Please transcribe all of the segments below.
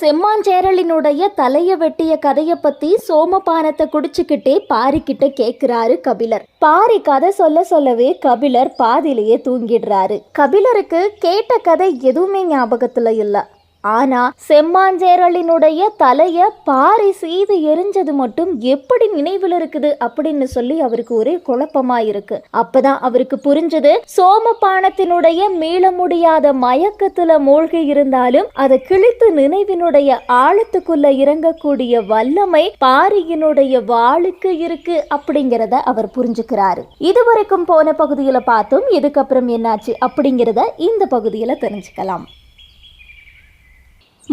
செம்மாஞ்சேரலினுடைய தலைய வெட்டிய கதைய பத்தி சோமபானத்தை குடிச்சுக்கிட்டே பாரிக்கிட்ட கேக்குறாரு கபிலர். பாரி கதை சொல்ல சொல்லவே கபிலர் பாதியிலேயே தூங்கிடுறாரு. கபிலருக்கு கேட்ட கதை எதுவுமே ஞாபகத்துல இல்லை. ஆனா செம்மாஞ்சேரலினுடைய தலைய பாரி செய்து எரிஞ்சது மட்டும் எப்படி நினைவில் இருக்குது அப்படின்னு சொல்லி அவருக்கு ஒரே குழப்பமா இருக்கு அப்பதான் அவருக்கு புரிஞ்சது சோமபானத்தினுடைய மீள முடியாத மயக்கத்துல மூழ்கி இருந்தாலும் அதை கிழித்து நினைவினுடைய ஆழத்துக்குள்ள இறங்கக்கூடிய வல்லமை பாரியினுடைய வாளுக்கு இருக்கு அப்படிங்கிறத அவர் புரிஞ்சுக்கிறாரு. இதுவரைக்கும் போன பகுதியில பார்த்தோம் இதுக்கப்புறம் என்னாச்சு அப்படிங்கிறத இந்த பகுதியில தெரிஞ்சுக்கலாம்.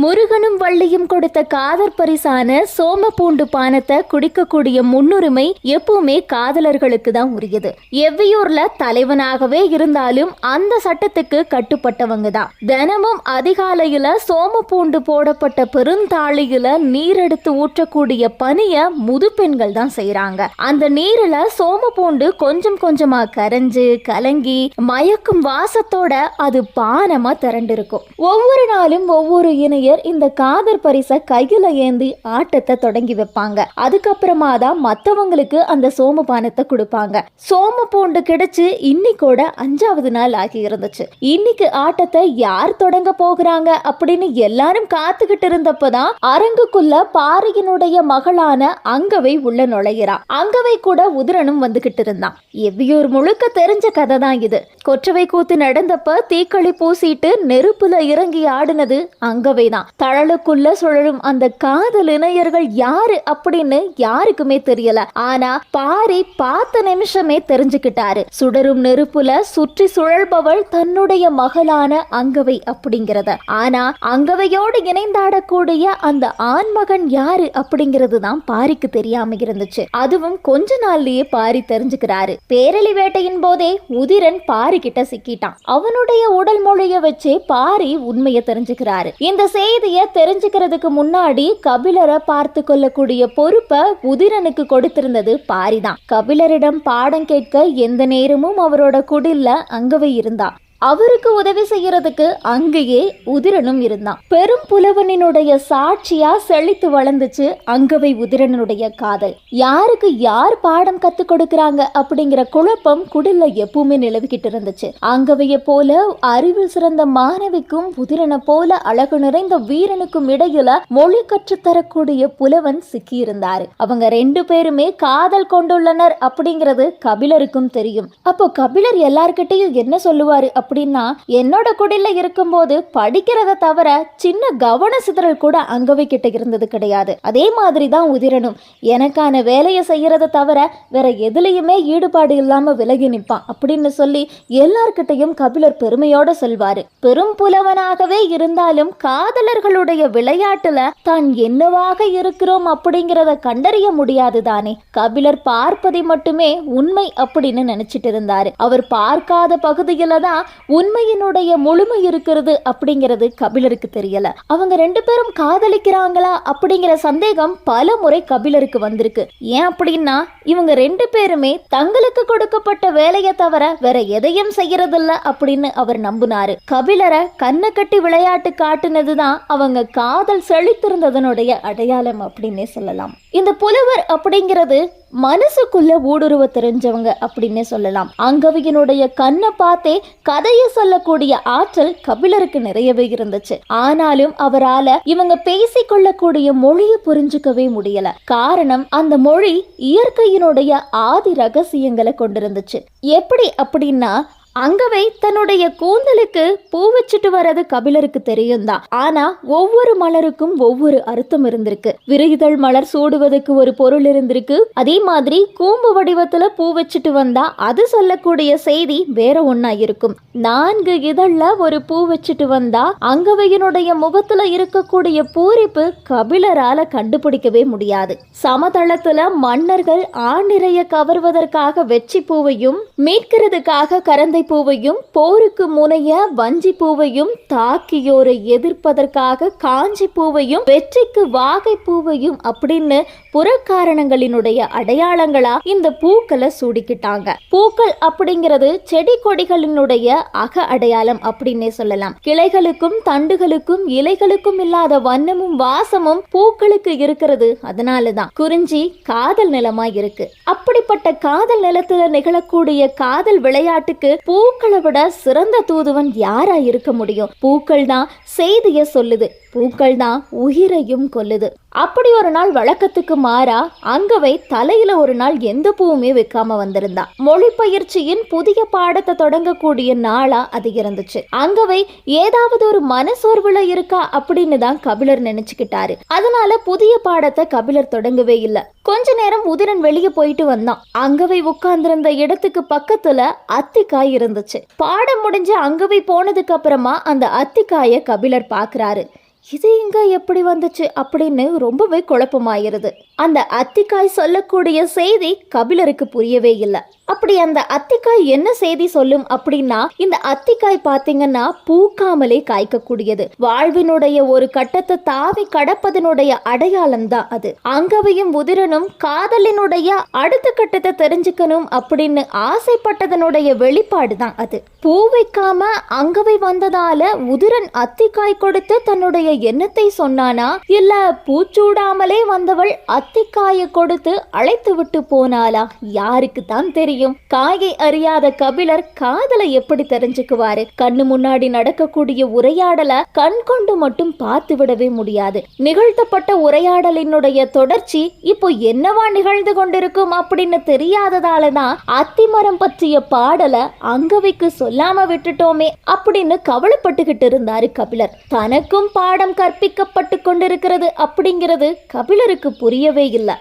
முருகனும் வள்ளியும் கொடுத்த காதற் பரிசான சோமபூண்டு பானத்தை குடிக்கக்கூடிய முன்னுரிமை எப்பவுமே காதலர்களுக்கு தான் உரியது. எவ்வியூர்ல தலைவனாகவே இருந்தாலும் அந்த சட்டத்துக்கு கட்டுப்பட்டவங்க தான். தினமும் அதிகாலையில சோமபூண்டு போடப்பட்ட பெருந்தாளியில நீர் எடுத்து ஊற்றக்கூடிய பணிய முது பெண்கள் தான் செய்யறாங்க அந்த நீர்ல சோமபூண்டு கொஞ்சம் கொஞ்சமா கரைஞ்சு கலங்கி மயக்கும் வாசத்தோட அது பானமா திரண்டிருக்கும். ஒவ்வொரு நாளும் ஒவ்வொரு ஆசிரியர் இந்த காதர் பரிசை கையில் ஏந்தி ஆட்டத்தை தொடங்கி வைப்பாங்க. அதுக்கப்புறமா தான் மத்தவங்களுக்கு அந்த சோமபானத்தை கொடுப்பாங்க. சோம பூண்டு கிடைச்சு இன்னைக்கோட அஞ்சாவது நாள் ஆகி இருந்துச்சு. இன்னைக்கு ஆட்டத்தை யார் தொடங்க போகிறாங்க அப்படின்னு எல்லாரும் காத்துக்கிட்டு இருந்தப்பதான் அரங்குக்குள்ள பாறையினுடைய மகளான அங்கவை உள்ள நுழையிறா. அங்கவை கூட உதிரனும் வந்துகிட்டு இருந்தான். எவ்வியூர் முழுக்க தெரிஞ்ச கதை தான் இது. கொற்றவை கூத்து நடந்தப்ப தீக்களி பூசிட்டு நெருப்புல இறங்கி ஆடினது அங்கவை தான் தான். தழலுக்குள்ள சுழலும் அந்த காதல் இணையர்கள் யாரு அப்படின்னு யாருக்குமே தெரியல. ஆனா பாரி பார்த்த நிமிஷமே தெரிஞ்சுக்கிட்டாரு. சுடரும் நெருப்புல சுற்றி சுழல்பவள் தன்னுடைய மகளான அங்கவை அப்படிங்கிறத. ஆனா அங்கவையோடு இணைந்தாடக்கூடிய அந்த ஆண்மகன் யாரு அப்படிங்கிறது தான் பாரிக்கு தெரியாம இருந்துச்சு. அதுவும் கொஞ்ச நாள்லயே பாரி தெரிஞ்சுக்கிறாரு. பேரளி வேட்டையின் போதே உதிரன் பாரி கிட்ட சிக்கிட்டான். அவனுடைய உடல் மொழிய வச்சே பாரி உண்மையை தெரிஞ்சுக்கிறாரு. இந்த செய்தியை தெரிஞ்சுக்கிறதுக்கு முன்னாடி கபிலரை பார்த்து கொள்ளக்கூடிய பொறுப்பை உதிரனுக்கு கொடுத்திருந்தது பாரிதான். கபிலரிடம் பாடம் கேட்க எந்த நேரமும் அவரோட குடில்ல அங்கவே இருந்தா அவருக்கு உதவி செய்யறதுக்கு அங்கேயே உதிரனும் இருந்தான். பெரும் புலவனினுடைய சாட்சியா செழித்து வளர்ந்துச்சு அங்கவை உதிரனுடைய காதல். யாருக்கு யார் பாடம் கத்து கொடுக்கறாங்க அப்படிங்கிற குழப்பம் குடில்ல எப்பவுமே நிலவிக்கிட்டு இருந்துச்சு. அங்கவைய போல அறிவில் சிறந்த மாணவிக்கும் உதிரனை போல அழகு நிறைந்த வீரனுக்கும் இடையில மொழி கற்றுத்தரக்கூடிய புலவன் சிக்கி இருந்தாரு அவங்க ரெண்டு பேருமே காதல் கொண்டுள்ளனர் அப்படிங்கிறது கபிலருக்கும் தெரியும். அப்போ கபிலர் எல்லார்கிட்டையும் என்ன சொல்லுவாரு அப்படின்னா என்னோட குடில இருக்கும்போது படிக்கிறத தவிர சின்ன கவன சிதறல் கூட அங்கவை கிட்ட இருந்தது கிடையாது. அதே மாதிரி தான் உதிரனும். எனக்கான வேலையை செய்யறத தவிர வேற எதுலையுமே ஈடுபாடு இல்லாம விலகி நிற்பான் அப்படின்னு சொல்லி எல்லார்கிட்டையும் கபிலர் பெருமையோட சொல்வாரு. பெரும் புலவனாகவே இருந்தாலும் காதலர்களுடைய விளையாட்டுல தான் என்னவாக இருக்கிறோம் அப்படிங்கிறத கண்டறிய முடியாது தானே. கபிலர் பார்ப்பதை மட்டுமே உண்மை அப்படின்னு நினைச்சிட்டு இருந்தாரு. அவர் பார்க்காத பகுதியில தான் உண்மையினுடைய முழுமை இருக்கிறது அப்படிங்கிறது கபிலருக்கு தெரியல. அவங்க ரெண்டு பேரும் காதலிக்கிறாங்களா அப்படிங்கிற சந்தேகம் பல முறை கபிலருக்கு வந்திருக்கு. ஏன் அப்படின்னா இவங்க ரெண்டு பேருமே தங்களுக்கு கொடுக்கப்பட்ட வேலையை தவிர வேற எதையும் செய்யறதில்ல அப்படின்னு அவர் நம்பினாரு. கபிலரை கண்ணை கட்டி விளையாட்டு காட்டுனதுதான் அவங்க காதல் செழித்திருந்ததனுடைய அடையாளம் அப்படின்னே சொல்லலாம். இந்த புலவர் அப்படிங்கிறது மனசுக்குள்ள ஊடுருவ தெரிஞ்சவங்க அப்படின்னே சொல்லலாம். அங்கவியனுடைய கண்ணை பார்த்தே கதை கதையை சொல்லக்கூடிய ஆற்றல் கபிலருக்கு நிறையவே இருந்துச்சு. ஆனாலும் அவரால இவங்க பேசிக்கொள்ளக்கூடிய மொழியை புரிஞ்சுக்கவே முடியல. காரணம் அந்த மொழி இயற்கையினுடைய ஆதி ரகசியங்களை கொண்டிருந்துச்சு. எப்படி அப்படின்னா அங்கவை தன்னுடைய கூந்தலுக்கு பூ வச்சுட்டு வர்றது கபிலருக்கு தெரியும் தான் ஆனா ஒவ்வொரு மலருக்கும் ஒவ்வொரு அர்த்தம் இருந்திருக்கு. விருகிதழ் மலர் சூடுவதற்கு ஒரு பொருள் இருந்திருக்கு. அதே மாதிரி கூம்பு வடிவத்துல பூ வச்சுட்டு வந்தா அது சொல்லக்கூடிய செய்தி வேற ஒன்னா இருக்கும். நான்கு இதழ்ல ஒரு பூ வச்சுட்டு வந்தா அங்கவையினுடைய முகத்துல இருக்கக்கூடிய பூரிப்பு கபிலரால கண்டுபிடிக்கவே முடியாது. சமதளத்துல மன்னர்கள் ஆண்டிரைய கவர்வதற்காக வெற்றி பூவையும் மீட்கிறதுக்காக கரந்தை பூவையும் போருக்கு முனைய வஞ்சி பூவையும் தாக்கியோரை எதிர்ப்பதற்காக காஞ்சி பூவையும் வெற்றிக்கு வாகை பூவையும் அப்படின்னு புறக்காரணங்களினுடைய அடையாளங்களா இந்த பூக்களை சூடிக்கிட்டாங்க. பூக்கள் அப்படிங்கிறது செடி கொடிகளினுடைய அக அடையாளம் அப்படின்னே சொல்லலாம். கிளைகளுக்கும் தண்டுகளுக்கும் இலைகளுக்கும் இல்லாத வண்ணமும் வாசமும் பூக்களுக்கு இருக்கிறது. அதனாலதான் குறிஞ்சி காதல் நிலமா இருக்கு. அப்படிப்பட்ட காதல் நிலத்துல நிகழக்கூடிய காதல் விளையாட்டுக்கு பூக்களை விட சிறந்த தூதுவன் யாரா இருக்க முடியும்? பூக்கள் தான் செய்திய சொல்லுது. பூக்கள் தான் உயிரையும் கொல்லுது. அப்படி ஒரு நாள் வழக்கத்துக்கு மாறா அங்கவை தலையில ஒரு நாள் எந்த பூவுமே வைக்காம வந்திருந்தா. மொழி பயிற்சியின் புதிய பாடத்தை தொடங்கக்கூடிய நாளா அது இருந்துச்சு. அங்கவை ஏதாவது ஒரு மனசோர்வுல இருக்கா அப்படின்னு தான் கபிலர் நினைச்சுக்கிட்டாரு. அதனால புதிய பாடத்தை கபிலர் தொடங்கவே இல்ல. கொஞ்ச நேரம் உதிரன் வெளியே போயிட்டு வந்தான். அங்கவை உட்கார்ந்திருந்த இடத்துக்கு பக்கத்துல அத்திக்காய் இருந்துச்சு. பாடம் முடிஞ்சு அங்கவை போனதுக்கு அப்புறமா அந்த அத்திக்காய கபிலர் பாக்குறாரு. இது இங்க எப்படி வந்துச்சு அப்படின்னு ரொம்பவே குழப்பமாயிருது. அந்த அத்திக்காய் சொல்லக்கூடிய செய்தி கபிலருக்கு புரியவே இல்லை. அப்படி அந்த அத்திக்காய் என்ன செய்தி சொல்லும் அப்படின்னா இந்த அத்திக்காய் பாத்தீங்கன்னா பூக்காமலே காய்க்கக்கூடியது. வாழ்வினுடைய ஒரு கட்டத்தை தாவி கடப்பதனுடைய அடையாளம் தான் அது. அங்கவையும் உதிரனும் காதலினுடைய அடுத்த கட்டத்தை தெரிஞ்சுக்கணும் அப்படின்னு ஆசைப்பட்டதனுடைய வெளிப்பாடு தான் அது. பூ வைக்காம அங்கவை வந்ததால உதிரன் அத்திக்காய் கொடுத்து தன்னுடைய எண்ணத்தை சொன்னானா இல்ல பூச்சூடாமலே வந்தவள் அத்திக்காயை கொடுத்து அழைத்து விட்டு போனாளா? யாருக்கு தான் தெரியும். காயை அறியாத கபிலர் காதலை எப்படி தெரிஞ்சுக்குவாரு? கண்ணு முன்னாடி நடக்கக்கூடிய உரையாடலை கண் கொண்டு மட்டும் பார்த்து விடவே முடியாது. நிகழ்த்தப்பட்ட உரையாடலினுடைய தொடர்ச்சி இப்போ என்னவா நிகழ்ந்து கொண்டிருக்கும் அப்படின்னு தெரியாததால தான் அத்திமரம் பற்றிய பாடலை அங்கவைக்கு சொல்லாம விட்டுட்டோமே அப்படின்னு கவலைப்பட்டுக்கிட்டு இருந்தாரு கபிலர். தனக்கும் பாடம் கற்பிக்கப்பட்டு கொண்டிருக்கிறது அப்படிங்கிறது கபிலருக்கு புரியவே இல்லை.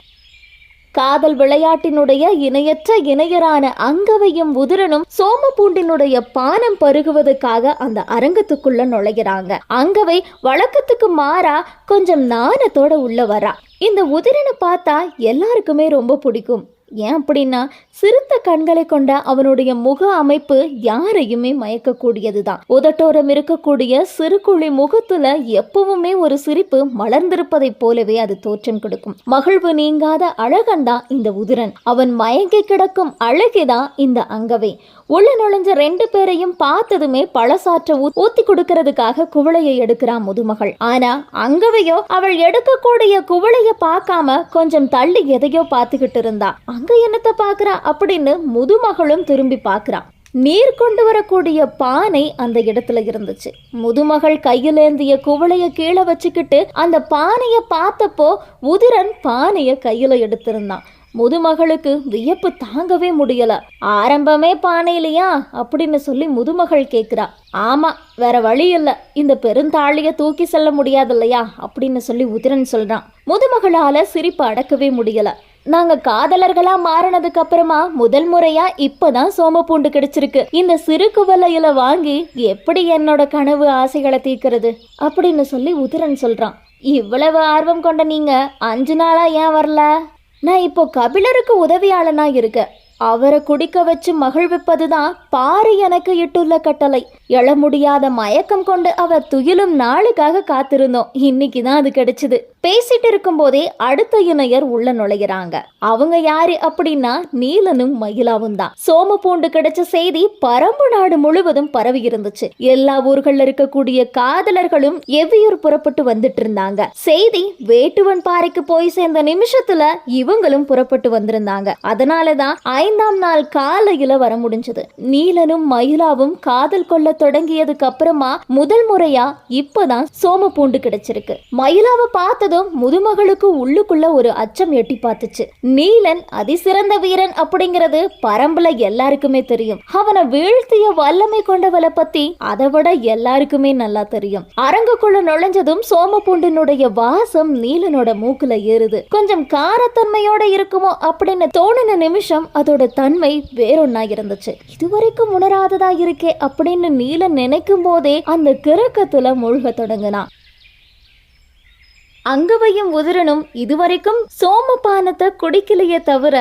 காதல் விளையாட்டினுடைய இணையற்ற இணையரான அங்கவையும் உதிரனும் சோமபூண்டினுடைய பானம் பருகுவதற்காக அந்த அரங்கத்துக்குள்ள நுழைகிறாங்க. அங்கவை வழக்கத்துக்கு மாறா கொஞ்சம் நாணத்தோட உள்ள வரா இந்த உதிரனை பார்த்தா எல்லாருக்குமே ரொம்ப பிடிக்கும். ஏன் அப்படின்னா சிறுத்த கண்களை கொண்ட அவனுடைய முக அமைப்பு யாரையுமே மயக்கக்கூடியது தான் உதட்டோரம் இருக்கக்கூடிய சிறுகுழி முகத்துல எப்பவுமே ஒரு சிரிப்பு மலர்ந்திருப்பதைப் போலவே அது தோற்றம் கொடுக்கும். மகிழ்வு நீங்காத அழகன்தான் இந்த உதிரன். அவன் மயங்கி கிடக்கும் அழகிதான் இந்த அங்கவை. உள்ள நுழைஞ்ச ரெண்டு பேரையும் பார்த்ததுமே பழசாற்ற ஊ- ஊத்தி கொடுக்கறதுக்காக குவளையை எடுக்கிறான் முதுமகள். ஆனா அங்கவையோ அவள் எடுக்கக்கூடிய குவளைய பார்க்காம கொஞ்சம் தள்ளி எதையோ பார்த்துக்கிட்டு இருந்தா. அங்க என்னத்தை பாக்குறா அப்படின்னு முதுமகளும் திரும்பி பார்க்கறா. நீர் கொண்டு வரக்கூடிய பானை அந்த இடத்துல இருந்துச்சு. முதுமகள் கையிலேந்திய குவளைய கீழே வச்சுக்கிட்டு அந்த பானைய பார்த்தப்போ உதிரன் பானைய கையில எடுத்திருந்தான். முதுமகளுக்கு வியப்பு தாங்கவே முடியல. ஆரம்பமே பானையிலையா? அப்படின்னு சொல்லி முதுமகள் கேட்குறா ஆமா வேற வழி இல்ல. இந்த பெருந்தாளிய தூக்கி செல்ல முடியாது இல்லையா அப்படின்னு சொல்லி உதிரன் சொல்றான். முதுமகளால சிரிப்பு அடக்கவே முடியல. நாங்க காதலர்களா மாறினதுக்கு அப்புறமா முதல் முறையா இப்பதான் சோமப்பூண்டு கிடைச்சிருக்கு. இந்த சிறு குவலையில வாங்கி எப்படி என்னோட கனவு ஆசைகளை தீர்க்கிறது? அப்படின்னு சொல்லி உதிரன் சொல்றான். இவ்வளவு ஆர்வம் கொண்ட நீங்க அஞ்சு நாளா ஏன் வரல? நான் இப்போ கபிலருக்கு உதவியாளனா இருக்கேன் அவரை குடிக்க வச்சு மகிழ்விப்பது தான் பாரு எனக்கு இட்டுள்ள கட்டளை. எழ முடியாத மயக்கம் கொண்டு அவர் துயிலும் நாளுக்காக காத்திருந்தோம். இன்னைக்கு தான் அது கிடைச்சது. பேசிட்டு இருக்கும்போதே அடுத்த இணையர் உள்ள நுழைகிறாங்க அவங்க யாரு அப்படின்னா நீலனும் மயிலாவும் தான். சோம பூண்டு கிடைச்ச செய்தி பரம்பு நாடு முழுவதும் பரவி இருந்துச்சு. எல்லா ஊர்கள்ல இருக்கக்கூடிய காதலர்களும் எவ்வியூர் புறப்பட்டு வந்துட்டு இருந்தாங்க. செய்தி வேட்டுவன் பாறைக்கு போய் சேர்ந்த நிமிஷத்துல இவங்களும் புறப்பட்டு வந்திருந்தாங்க. அதனாலதான் ஐந்தாம் நாள் காலையில வர முடிஞ்சது. நீலனும் மயிலாவும் காதல் கொள்ள தொடங்கியதுக்கு அப்புறமா முதல் முறையா இப்பதான் சோம பூண்டு கிடைச்சிருக்கு. மயிலாவை பார்த்ததும் முதுமகளுக்கு உள்ளுக்குள்ள ஒரு அச்சம் எட்டி பார்த்துச்சு. நீலன் அதிசிறந்த வீரன் அப்படிங்கிறது பரம்புல எல்லாருக்குமே தெரியும். அவனை வீழ்த்திய வல்லமை கொண்டவளை பத்தி அதை விட எல்லாருக்குமே நல்லா தெரியும். அரங்குக்குள்ள நுழைஞ்சதும் சோமபூண்டினுடைய வாசம் நீலனோட மூக்குல ஏறுது. கொஞ்சம் காரத்தன்மையோட இருக்குமோ அப்படின்னு தோணுன நிமிஷம் அதோட தன்மை வேறொன்னா இருந்துச்சு. இதுவரைக்கும் உணராததா இருக்கே அப்படின்னு நீலன் நினைக்கும் போதே அந்த கிறக்கத்துல மூழ்க தொடங்கினான் அங்கவையும் உதிரனும் இதுவரைக்கும் சோமபானத்தை குடிக்கலையே தவிர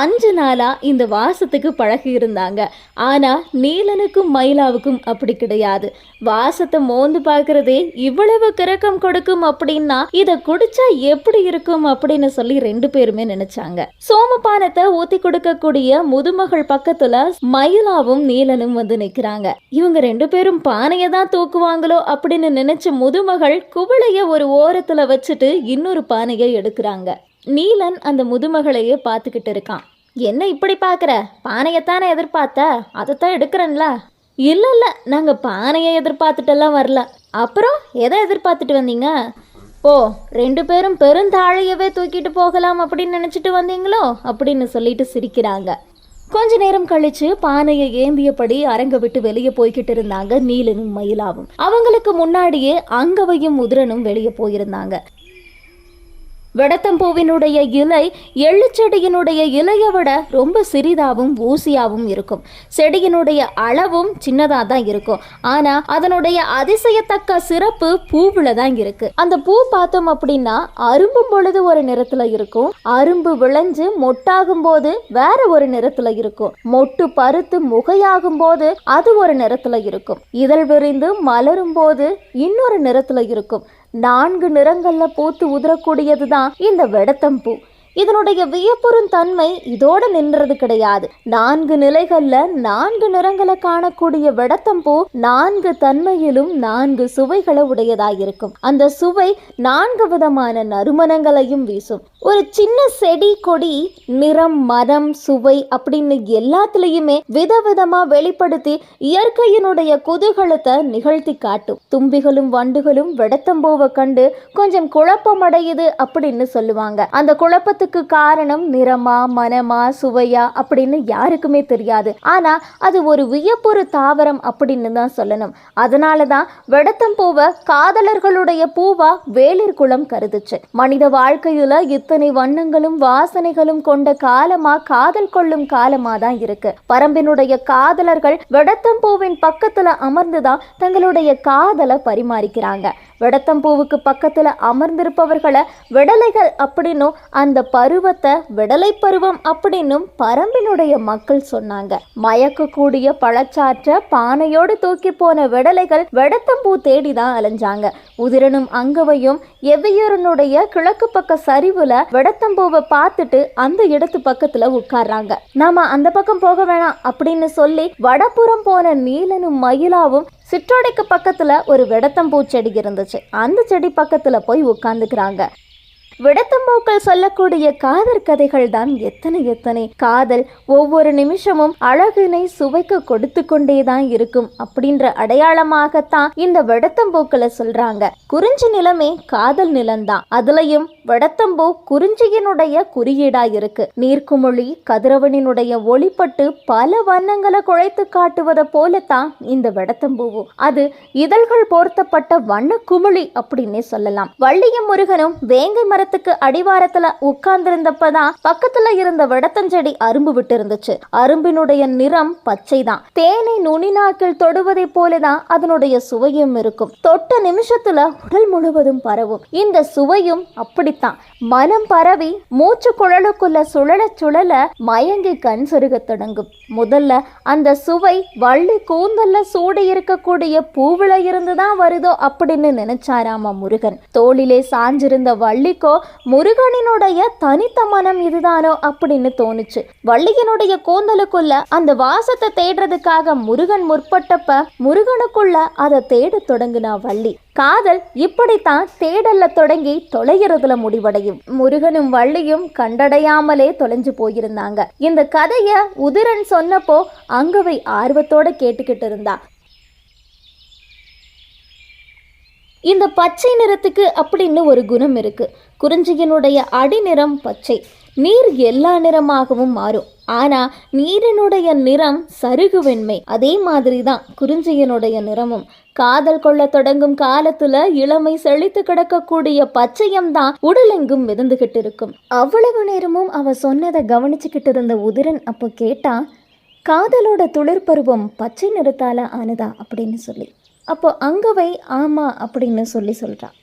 அஞ்சு நாளா இந்த வாசத்துக்கு பழகி இருந்தாங்க ஆனா நீலனுக்கும் மயிலாவுக்கும் அப்படி கிடையாது. வாசத்தை மோந்து பார்க்கறதே இவ்வளவு கிறக்கம் கொடுக்கும் அப்படின்னா இதை குடிச்சா எப்படி இருக்கும் அப்படின்னு சொல்லி ரெண்டு பேருமே நினைச்சாங்க. சோமபானத்தை ஊத்தி கொடுக்கக்கூடிய முதுமகள் பக்கத்துல மயிலாவும் நீலனும் வந்து நிக்கிறாங்க. இவங்க ரெண்டு பேரும் பானையை தான் தூக்குவாங்களோ அப்படின்னு நினைச்ச முதுமகள் குவளைய ஒரு ஓரத்துல வச்சுட்டு இன்னொரு பானையை எடுக்கிறாங்க. நீலன் அந்த முதுமகளையே பார்த்துக்கிட்டு இருக்கான். என்ன இப்படி பார்க்குற? பானையத்தானே எதிர்பார்த்த? அதைத்தான் எடுக்கிறேன்ல. இல்லை இல்லை நாங்கள் பானையை எதிர்பார்த்துட்டெல்லாம் வரல. அப்புறம் எதை எதிர்பார்த்துட்டு வந்தீங்க? ஓ ரெண்டு பேரும் பெருந்தாழையவே தூக்கிட்டு போகலாம் அப்படின்னு நினச்சிட்டு வந்தீங்களோ? அப்படின்னு சொல்லிட்டு சிரிக்கிறாங்க. கொஞ்ச நேரம் கழிச்சு பானையை ஏந்தியபடி அரங்க விட்டு வெளியே போய்கிட்டு இருந்தாங்க நீலனும் மயிலாவும். அவங்களுக்கு முன்னாடியே அங்கவையும் முதிரனும் வெளியே போயிருந்தாங்க. வெடத்தம்பூவினுடைய இலை எள்ளுச்செடியினுடைய இலையை விட ரொம்ப சிறிதாகவும் ஊசியாகவும் இருக்கும். செடியினுடைய அளவும் சின்னதாக தான் இருக்கும். ஆனால் அதனுடைய அதிசயத்தக்க சிறப்பு பூவில் தான் இருக்கு. அந்த பூ பார்த்தோம் அப்படின்னா அரும்பும் பொழுது ஒரு நிறத்தில் இருக்கும். அரும்பு விளைஞ்சு மொட்டாகும் போது வேற ஒரு நிறத்தில் இருக்கும். மொட்டு பருத்து முகையாகும் போது அது ஒரு நிறத்தில் இருக்கும். இதழ் விரிந்து மலரும் போது இன்னொரு நிறத்தில் இருக்கும். நான்கு நிறங்கள்ல பூத்து உதிரக்கூடியது தான் இந்த வெடத்தம்பூ. இதனுடைய வியப்புறும் தன்மை இதோட நின்றது கிடையாது. நான்கு நிலைகள்ல நான்கு நிறங்களை காணக்கூடிய வெடத்தம்பூ நான்கு தன்மையிலும் நான்கு சுவைகளை உடையதாயிருக்கும். அந்த சுவை நான்கு விதமான நறுமணங்களையும் வீசும். ஒரு சின்ன செடி கொடி நிறம் மரம் சுவை அப்படின்னு எல்லாத்துலேயுமே விதவிதமா வெளிப்படுத்தி இயற்கையினுடைய குதூகலத்தை நிகழ்த்தி காட்டும். தும்பிகளும் வண்டுகளும் வெடத்தம்பூவை கண்டு கொஞ்சம் குழப்பமடையுது அப்படின்னு சொல்லுவாங்க. அந்த குழப்பத்துக்கு காரணம் நிறமா மனமா சுவையா அப்படின்னு யாருக்குமே தெரியாது. ஆனா அது ஒரு வியப்புறு தாவரம் அப்படின்னு தான் சொல்லணும். அதனால தான் வெடத்தம்பூவை காதலர்களுடைய பூவா வேளிர் குளம் கருதுச்சு. மனித வாழ்க்கையில இத்தனை வண்ணங்களும் வாசனைகளும் கொண்ட காலமா காதல் கொள்ளும் காலமா தான் இருக்கு. பரம்பினுடைய காதலர்கள் வெடத்தம்பூவின் பக்கத்துல அமர்ந்துதான் தங்களுடைய காதலை பரிமாறிக்கிறாங்க. வெடத்தம்பூவுக்கு பக்கத்தில் அமர்ந்திருப்பவர்களை விடலைகள் அப்படின்னும் அந்த பருவத்தை விடலை பருவம் அப்படின்னும் பரம்பினுடைய மக்கள் சொன்னாங்க. மயக்கக்கூடிய பழச்சாற்ற பானையோடு தூக்கி போன விடலைகள் வெடத்தம்பூ தேடி தான் அலைஞ்சாங்க. உதிரனும் அங்கவையும் எவ்வையூரனுடைய கிழக்கு பக்க சரிவுல வெடத்தம்பூவை பார்த்துட்டு அந்த இடத்து பக்கத்துல உட்கார்றாங்க. நாம அந்த பக்கம் போக வேணாம் அப்படின்னு சொல்லி வடப்புறம் போன நீலனும் மயிலாவும் சிற்றோடைக்கு பக்கத்துல ஒரு வெடத்தம்பூ செடி இருந்துச்சு. அந்த செடி பக்கத்துல போய் உட்காந்துக்கிறாங்க விடத்தம்பூக்கள் சொல்லக்கூடிய காதல் கதைகள் தான் எத்தனை எத்தனை. காதல் ஒவ்வொரு நிமிஷமும் அழகினை சுவைக்க கொடுத்து கொண்டே தான் இருக்கும் அப்படின்ற அடையாளமாகத்தான் இந்த விடத்தம்பூக்களை சொல்றாங்க. குறிஞ்சி நிலமே காதல் நிலம்தான். அதுலயும் விடத்தம்பூ குறிஞ்சியினுடைய குறியீடா இருக்கு. நீர்க்குமிழி கதிரவனினுடைய ஒளிப்பட்டு பல வண்ணங்களை குழைத்து காட்டுவதை போலத்தான் இந்த விடத்தம்பூவும் அது இதழ்கள் போர்த்தப்பட்ட வண்ண குமிழி அப்படின்னே சொல்லலாம். வள்ளியும் முருகனும் வேங்கை மரத்துக்கு அடிவாரத்துல உட்கார்ந்திருந்தப்ப தான் பக்கத்துல இருந்த வெடத்தஞ்செடி அரும்பு விட்டு இருந்துச்சு அரும்பினுடைய நிறம் பச்சை தான் தேனை நுனிநாக்கில் தொடுவதை போலதான் அதனுடைய சுவையும் இருக்கும். தொட்ட நிமிஷத்துல உடல் முழுவதும் பரவும். இந்த சுவையும் அப்படித்தான். மனம் பரவி மூச்சு குழலுக்குள்ள சுழல சுழல மயங்கி கண் சொருக தொடங்கும். முதல்ல அந்த சுவை வள்ளி கூந்தல்ல சூடி இருக்கக்கூடிய பூவில இருந்துதான் வருதோ அப்படின்னு நினைச்சாராமா முருகன். தோளிலே சாஞ்சிருந்த வள்ளிக்கோ முருகனினுடைய தனித்த மனம் இதுதானோ அப்படின்னு தோணுச்சு. வள்ளியனுடைய கூந்தலுக்குள்ள அந்த வாசத்தை தேடுறதுக்காக முருகன் முற்பட்டப்ப முருகனுக்குள்ள அதை தேட தொடங்குனா வள்ளி. காதல் இப்படித்தான் தேடல்ல தொடங்கி தொலைகிறதுல முடிவடையும். முருகனும் வள்ளியும் கண்டடையாமலே தொலைஞ்சு போயிருந்தாங்க. இந்த கதைய உதிரன் சொன்னப்போ அங்கவை ஆர்வத்தோட கேட்டுக்கிட்டு இருந்தா. இந்த பச்சை நிறத்துக்கு அப்படின்னு ஒரு குணம் இருக்கு. குறிஞ்சியினுடைய அடிநிறம் பச்சை. நீர் எல்லா நிறமாகவும் மாறும். ஆனா நீரினுடைய நிறம் சருகுவெண்மை அதே மாதிரி தான் குறிஞ்சியினுடைய நிறமும். காதல் கொள்ள தொடங்கும் காலத்துல இளமை செழித்து கிடக்கக்கூடிய பச்சையம் தான் உடலெங்கும் மிதந்துகிட்டு இருக்கும் அவ்வளவு நேரமும் அவ சொன்னதை கவனிச்சுக்கிட்டு இருந்த உதிரன் அப்போ கேட்டா காதலோட துளிர்பருவம் பச்சை நிறத்தால ஆனதா? அப்படின்னு சொல்லி. அப்போ அங்கவை ஆமா அப்படின்னு சொல்லி சொல்றான்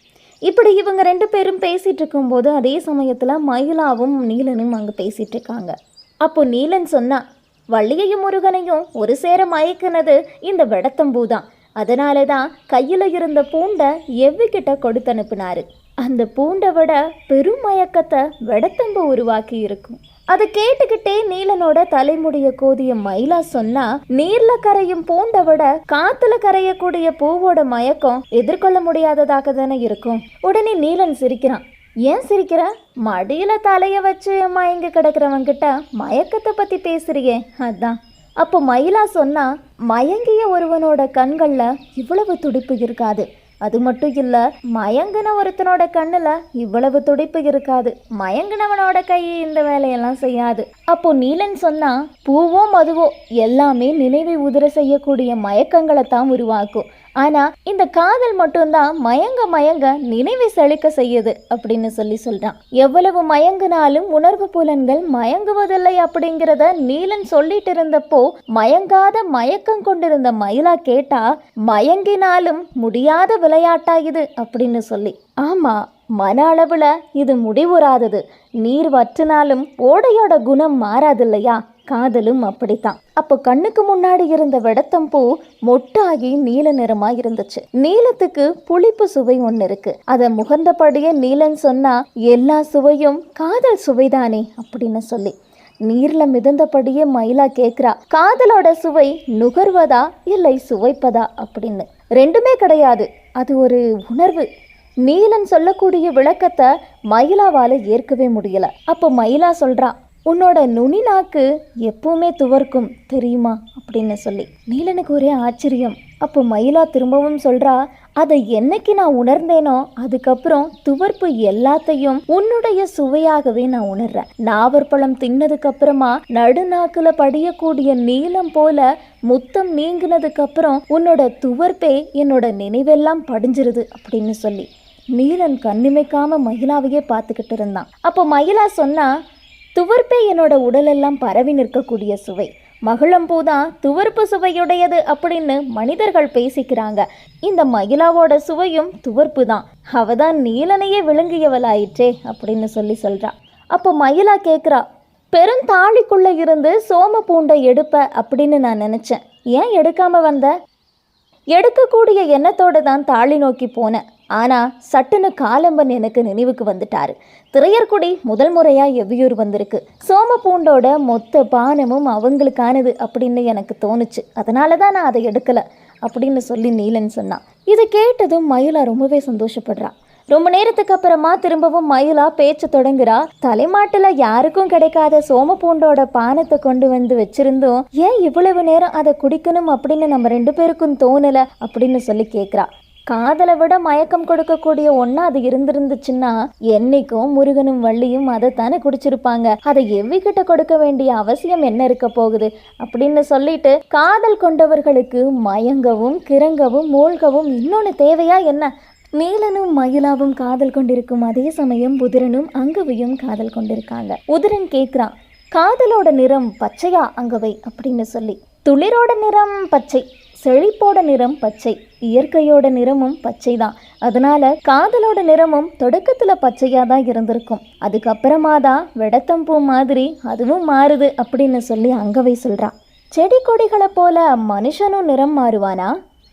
இப்படி இவங்க ரெண்டு பேரும் பேசிகிட்டு இருக்கும்போது அதே சமயத்தில் மயிலாவும் நீலனும் அங்கே பேசிகிட்டு இருக்காங்க. அப்போ நீலன் சொன்னால் வள்ளியையும் முருகனையும் ஒரு சேர மயக்கினது இந்த வெடத்தம்பூ தான். அதனால தான் கையில் இருந்த பூண்டை எவ்விக்கிட்ட கொடுத்து அனுப்புனாரு அந்த பூண்டை விட பெரும் மயக்கத்தை வெடத்தம்பு உருவாக்கி இருக்கும் அதை கேட்டுக்கிட்டே நீலனோட தலைமுடிய கோதிய மயிலா சொன்னா நீர்ல கரையும் பூண்டை விட காத்துல கரையக்கூடிய பூவோட மயக்கம் எதிர்கொள்ள முடியாததாக தானே இருக்கும். உடனே நீலன் சிரிக்கிறான். ஏன் சிரிக்கிற? மடியில தலைய வச்சு மயங்கி கிடக்கிறவங்கிட்ட மயக்கத்தை பத்தி பேசுறியே. அதான். அப்போ மயிலா சொன்னா மயங்கிய ஒருவனோட கண்கள்ல இவ்வளவு துடிப்பு இருக்காது. அது மட்டும் இல்லை மயங்கின ஒருத்தனோட கண்ணில் இவ்வளவு துடிப்பு இருக்காது. மயங்கினவனோட கை இந்த வேலையெல்லாம் செய்யாது. அப்போ நீலன் சொன்னா பூவோ மதுவோ எல்லாமே நினைவை உதிர செய்யக்கூடிய மயக்கங்களை தான் உருவாக்கும். ஆனா இந்த காதல் மட்டும்தான் மயங்க மயங்க நினைவை செழிக்க செய்யுது அப்படின்னு சொல்லி சொல்றான். எவ்வளவு மயங்கினாலும் உணர்வு புலன்கள் மயங்குவதில்லை அப்படிங்கிறத நீலன் சொல்லிட்டு இருந்தப்போ மயங்காத மயக்கம் கொண்டிருந்த மயிலா கேட்டா மயங்கினாலும் முடியாத விளையாட்டா இது? அப்படின்னு சொல்லி. ஆமா மன அளவுல இது முடிவுறாதது. நீர் வற்றினாலும் ஓடையோட குணம் மாறாது இல்லையா? காதலும் அப்படித்தான். அப்போ கண்ணுக்கு முன்னாடி இருந்த வெடத்தம்பூ மொட்டாகி நீல நிறமா இருந்துச்சு. நீலத்துக்கு புளிப்பு சுவை ஒன்று இருக்கு. அதை முகர்ந்தபடியே நீலன் சொன்னா எல்லா சுவையும் காதல் சுவைதானே அப்படின்னு சொல்லி. நீர்ல மிதந்தபடியே மயிலா கேக்குறா காதலோட சுவை நுகர்வதா இல்லை சுவைப்பதா? அப்படின்னு. ரெண்டுமே கிடையாது. அது ஒரு உணர்வு. நீலன் சொல்லக்கூடிய விளக்கத்தை மயிலாவால ஏற்கவே முடியல. அப்போ மயிலா சொல்றான் உன்னோட நுனி நாக்கு எப்பவுமே துவர்க்கும் தெரியுமா? அப்படின்னு சொல்லி. நீலனுக்கு ஒரே ஆச்சரியம். அப்போ மயிலா திரும்பவும் சொல்றா அதை என்னைக்கு நான் உணர்ந்தேனோ அதுக்கப்புறம் துவர்ப்பு எல்லாத்தையும் உன்னுடைய சுவையாகவே நான் உணர்றேன். நாவற்பழம் தின்னதுக்கு அப்புறமா நடுநாக்குல படியக்கூடிய நீளம் போல முத்தம் நீங்கினதுக்கு அப்புறம் உன்னோட துவர்ப்பே என்னோட நினைவெல்லாம் படிஞ்சிருது அப்படின்னு சொல்லி. நீலன் கண்ணிமைக்காம மகிழாவையே பார்த்துக்கிட்டு இருந்தான். அப்போ மயிலா சொன்னா துவர்ப்பே என்னோட உடலெல்லாம் பரவி நிற்கக்கூடிய சுவை. மகிழம்பூ தான் துவர்ப்பு சுவையுடையது அப்படின்னு மனிதர்கள் பேசிக்கிறாங்க. இந்த மகிழாவோட சுவையும் துவர்ப்பு தான் அவ தான் நீலனையே விளங்கியவளாயிற்றே அப்படின்னு சொல்லி சொல்றா. அப்போ மயிலா கேட்குறா பெருந்தாளிக்குள்ளே இருந்து சோம பூண்டை எடுப்ப அப்படின்னு நான் நினச்சேன். ஏன் எடுக்காமல் வந்த? எடுக்கக்கூடிய எண்ணத்தோடு தான் தாளி நோக்கி போனேன். ஆனால் சட்டுன்னு காலம்பன் எனக்கு நினைவுக்கு வந்துட்டார். திரையர்குடி முதல் முறையாக எவ்வியூர் வந்திருக்கு. சோம பூண்டோட மொத்த பானமும் அவங்களுக்கானது அப்படின்னு எனக்கு தோணுச்சு. அதனால தான் நான் அதை எடுக்கலை அப்படின்னு சொல்லி நீலன் சொன்னான் இதை கேட்டதும் மயிலா ரொம்பவே சந்தோஷப்படுறா. ரொம்ப நேரத்துக்கு அப்புறமா திரும்பவும் மயிலா பேச்சு தொடங்குறா. தலைமாட்டில் யாருக்கும் கிடைக்காத சோம பூண்டோட பானத்தை கொண்டு வந்து வச்சிருந்தோம் ஏன் இவ்வளவு நேரம் அதை குடிக்கணும்? அப்படின்னு நம்ம ரெண்டு பேருக்கும் தோணல அப்படின்னு சொல்லி கேட்குறா காதலை விட மயக்கம் கொடுக்கக்கூடிய ஒன்னா அது இருந்திருந்துச்சுன்னா என்னைக்கும் முருகனும் வள்ளியும் அதைத்தானே குடிச்சிருப்பாங்க. அதை எவ்விக்கிட்ட கொடுக்க வேண்டிய அவசியம் என்ன இருக்க போகுது? அப்படின்னு சொல்லிட்டு காதல் கொண்டவர்களுக்கு மயங்கவும் கிறங்கவும் மூழ்கவும் இன்னொன்று தேவையா என்ன? நீலனும் மயிலாவும் காதல் கொண்டிருக்கும் அதே சமயம் உதிரனும் அங்கவையும் காதல் கொண்டிருக்காங்க. உதிரன் கேட்குறான் காதலோட நிறம் பச்சையா அங்கவை? அப்படின்னு சொல்லி. துளிரோட நிறம் பச்சை. செழிப்போட நிறம் பச்சை இயற்கையோட நிறமும் பச்சை தான் அதனால காதலோட நிறமும் தொடக்கத்துல பச்சையா தான் இருந்திருக்கும். அதுக்கப்புறமா தான் வெடத்தம்பூ மாதிரி அதுவும் மாறுது அப்படின்னு சொல்லி அங்கவை சொல்றா செடி கொடிகளை போல மனுஷனும் நிறம் மாறுவானா?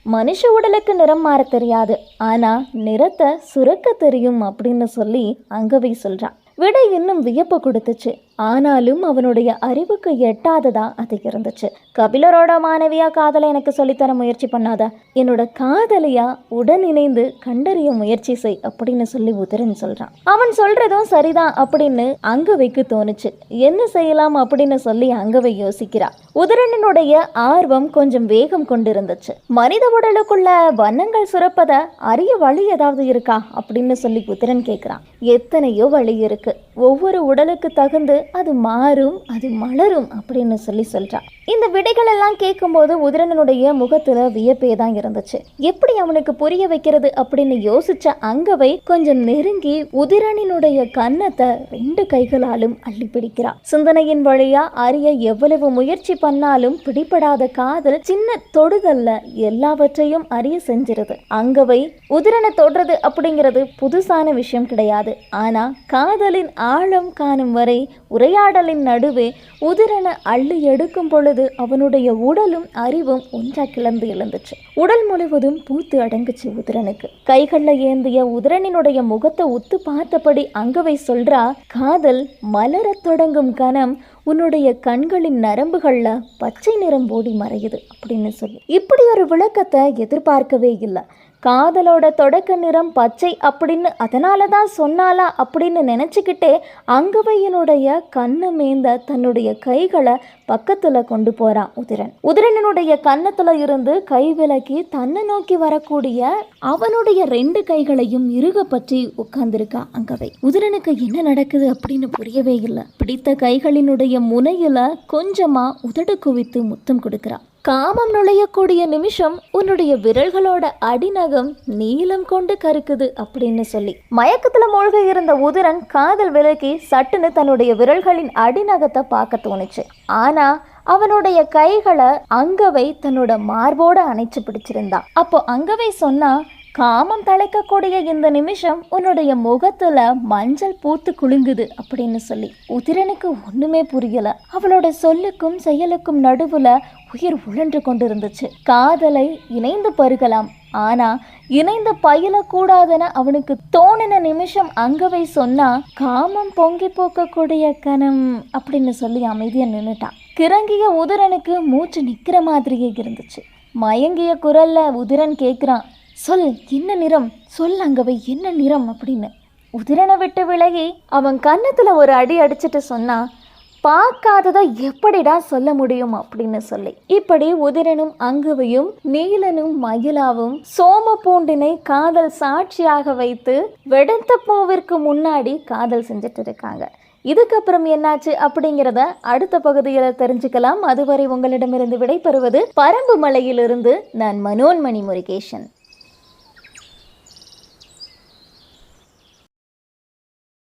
மனுஷ உடலுக்கு நிறம் மாற தெரியாது. ஆனா நிறத்தை சுரக்க தெரியும் அப்படின்னு சொல்லி அங்கவை சொல்றா விடை இன்னும் வியப்பு கொடுத்துச்சு. ஆனாலும் அவனுடைய அறிவுக்கு எட்டாததா அது இருந்துச்சு. கபிலரோட மாணவியா காதலை எனக்கு சொல்லித்தர முயற்சி பண்ணாத. என்னோட காதலியா உடன் இணைந்து கண்டறிய முயற்சி செய் அப்படின்னு சொல்லி உதிரன் சொல்றான். அவன் சொல்றதும் சரிதான் அப்படின்னு அங்கவைக்கு தோணுச்சு. என்ன செய்யலாம் அப்படின்னு சொல்லி அங்கவை யோசிக்கிறா. உதிரனுடைய ஆர்வம் கொஞ்சம் வேகம் கொண்டிருந்துச்சு. மனித உடலுக்குள்ள வண்ணங்கள் சுரப்பத அரிய வழி ஏதாவது இருக்கா அப்படின்னு சொல்லி உதிரன் கேட்குறான் எத்தனையோ வழி இருக்கு. ஒவ்வொரு உடலுக்கு தகுந்து அது மாறும் அது மலரும் அப்படின்னு சொல்லி சொல்றான் இந்த விடைகள் எல்லாம் கேட்கும்போது உதிரனனுடைய முகத்துல வியப்பே தான் இருந்துச்சு. எப்படி அவனுக்கு புரிய வைக்கிறது அப்படின்னு யோசிச்ச அங்கவை கொஞ்சம் நெருங்கி உதிரனினுடைய கன்னத்தை ரெண்டு கைகளாலும் அள்ளி பிடிக்கிறான் சிந்தனையின் வழியா அறிய எவ்வளவு முயற்சி பண்ணாலும் பிடிபடாத காதல் சின்ன தொடுதல்ல எல்லாவற்றையும் அறிய செஞ்சிருது. அங்கவை உதிரனை தொடுறது அப்படிங்கிறது புதுசான விஷயம் கிடையாது. ஆனா காதலின் ஆழம் காணும் வரை உரையாடலின் நடுவே உதிரனை அள்ளி எடுக்கும் பொழுது அவனுடைய உடலும் அறிவும் ஒன்றா கிளம்பி எழுந்துச்சு. உடல் முழுவதும் பூத்து அடங்குச்சு உதிரனுக்கு. கைகளில் ஏந்திய உதிரனினுடைய முகத்தை உத்து பார்த்தபடி அங்கவை சொல்றா காதல் மலரத் தொடங்கும் கணம் உன்னுடைய கண்களின் நரம்புகளில் பச்சை நிறம் ஓடி மறையுது அப்படின்னு சொல்லி. இப்படி ஒரு விளக்கத்தை எதிர்பார்க்கவே இல்லை. காதலோட தொடக்க நிறம் பச்சை அப்படின்னு அதனால தான் சொன்னாலா அப்படின்னு நினச்சிக்கிட்டே அங்கவையனுடைய கண்ணு மேந்த தன்னுடைய கைகளை பக்கத்தில் கொண்டு போகிறான் உதிரன். உதிரனுடைய கன்னத்தில் இருந்து கை விலக்கி தன்னை நோக்கி வரக்கூடிய அவனுடைய ரெண்டு கைகளையும் இறுக பற்றி உட்கார்ந்திருக்கா அங்கவை. உதிரனுக்கு என்ன நடக்குது அப்படின்னு புரியவே இல்லை. பிடித்த கைகளினுடைய முனையில கொஞ்சமா உதடு குவித்து முத்தம் கொடுக்கிறான் காமம் நுழையக்கூடிய நிமிஷம் உன்னுடைய விரல்களோட அடிநகம் நீளம் கொண்டு கருக்குது அப்படின்னு சொல்லி. மயக்கத்துல மூழ்க இருந்த உதிரன் காதல் விலக்கி சட்டுன்னு தன்னுடைய விரல்களின் அடிநகத்தை பார்க்க தோணுச்சு. ஆனா அவனுடைய கைகளை அங்கவை தன்னோட மார்போட அணைச்சு பிடிச்சிருந்தா. அப்போ அங்கவை சொன்னா காமம் தலைக்கக்கூடிய இந்த நிமிஷம் உன்னுடைய முகத்துல மஞ்சள் பூத்து குலுங்குது அப்படின்னு சொல்லி. உதிரனுக்கு ஒண்ணுமே புரியல. அவளோட சொல்லுக்கும் செயலுக்கும் நடுவுல உயிர் உழன்று கொண்டிருந்துச்சு. காதலை இணைந்து பருகலாம் ஆனா இணைந்து பயிலக்கூடாதுன்னு அவனுக்கு தோணின நிமிஷம் அங்கவை சொன்னா காமம் பொங்கி போக்கக்கூடிய கணம் அப்படின்னு சொல்லி அமைதியை நின்னுட்டான். கிறங்கிய உதிரனுக்கு மூச்சு நிற்கிற மாதிரியே இருந்துச்சு. மயங்கிய குரல்ல உதிரன் கேட்குறான் சொல் என்ன நிறம்? சொல் அங்கவை என்ன நிறம்? அப்படின்னு. உதிரனை விட்டு விலகி அவன் கன்னத்தில் ஒரு அடி அடிச்சிட்டு சொன்னான் பார்க்காததை எப்படிடா சொல்ல முடியும் அப்படின்னு சொல்லி. இப்படி உதிரனும் அங்குவையும் நீலனும் மயிலாவும் சோம பூண்டினை காதல் சாட்சியாக வைத்து வெடுத்த பூவிற்கு முன்னாடி காதல் செஞ்சுட்டு இருக்காங்க. இதுக்கப்புறம் என்னாச்சு அப்படிங்கிறத அடுத்த பகுதியில் தெரிஞ்சுக்கலாம். அதுவரை உங்களிடமிருந்து விடைபெறுவது பரம்பு மலையிலிருந்து நான் மனோன்மணி முருகேஷன்